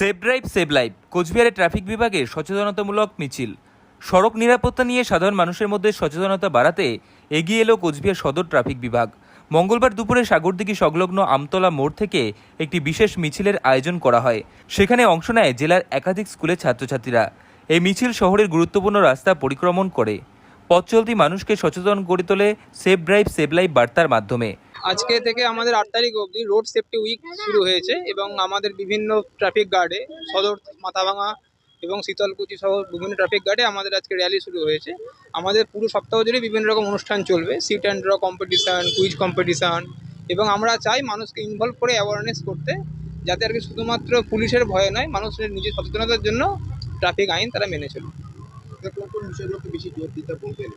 Save drive, save life কোচবিহারে traffic বিভাগে সচেতনতামূলক মিছিল। সড়ক নিরাপত্তা নিয়ে সাধারণ মানুষের মধ্যে সচেতনতা বাড়াতে এগিয়ে এলো কোচবিহার সদর ট্রাফিক বিভাগ। মঙ্গলবার দুপুরে সাগরদিঘি সংলগ্ন আমতলা মোড় থেকে একটি বিশেষ মিছিলের আয়োজন করা হয়। সেখানে অংশ নেয় জেলার একাধিক স্কুলের ছাত্রছাত্রীরা। এই মিছিল শহরের গুরুত্বপূর্ণ রাস্তা পরিক্রমণ করে। পথ চলতি মানুষকে সচেতন করে তোলে সেভ ড্রাইভ, সেভ লাইফ বার্তার মাধ্যমে। আজকে থেকে আমাদের আট তারিখ অবধি রোড সেফটি উইক শুরু হয়েছে এবং আমাদের বিভিন্ন ট্রাফিক গার্ডে সদর মাথাভাঙা এবং শীতলকুচি সহ বিভিন্ন ট্রাফিক গার্ডে আমাদের আজকে র্যালি শুরু হয়েছে। আমাদের পুরো সপ্তাহ জুড়ে বিভিন্ন রকম অনুষ্ঠান চলবে। Sit and draw competition quiz competition এবং আমরা চাই মানুষকে ইনভলভ করে অ্যাওয়ারনেস করতে যাতে আর কি শুধুমাত্র পুলিশের ভয়ে নয়, মানুষের নিজের সচেতনতার জন্য ট্রাফিক আইন তারা মেনে চলবে কোন কোন বিষয়গুলোকে বেশি জোর দিতে বলবেন?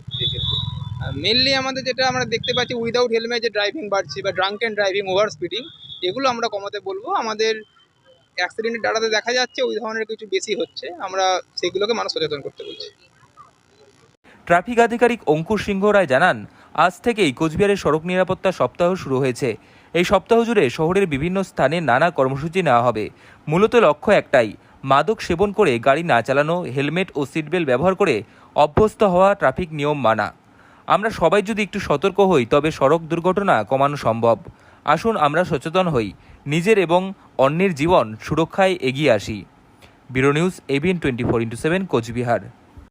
মেনলি আমাদের যেটা আমরা দেখতে পাচ্ছি উইদাউট হেলমেট যে ড্রাইভিং বাড়ছে বা drunk and driving over speeding এগুলো আমরা কমাতে বলব। আমাদের অ্যাক্সিডেন্টের ডাটাতে দেখা যাচ্ছে, ওই ধরনের কিছু বেশি হচ্ছে। আমরা সেগুলোকে মানুষ সচেতন করতে বলছি। ট্রাফিক আধিকারিক অঙ্কুর সিংহ রায় জানান, আজ থেকেই কোচবিহারের সড়ক নিরাপত্তা সপ্তাহ শুরু হয়েছে। এই সপ্তাহ জুড়ে শহরের বিভিন্ন স্থানে নানা কর্মসূচি নেওয়া হবে। মূলত লক্ষ্য একটাই, মাদক সেবন করে গাড়ি না চালানো, হেলমেট ও সিটবেল্ট ব্যবহার করে অভ্যস্ত হওয়া ট্রাফিক নিয়ম মানা। আমরা সবাই যদি একটু সতর্ক হই, তবে সড়ক দুর্ঘটনা কমানো সম্ভব। আসুন আমরা সচেতন হই, নিজের এবং অন্যের জীবন সুরক্ষায় এগিয়ে আসি। Bureau news ABN twenty four into seven Coochbehar.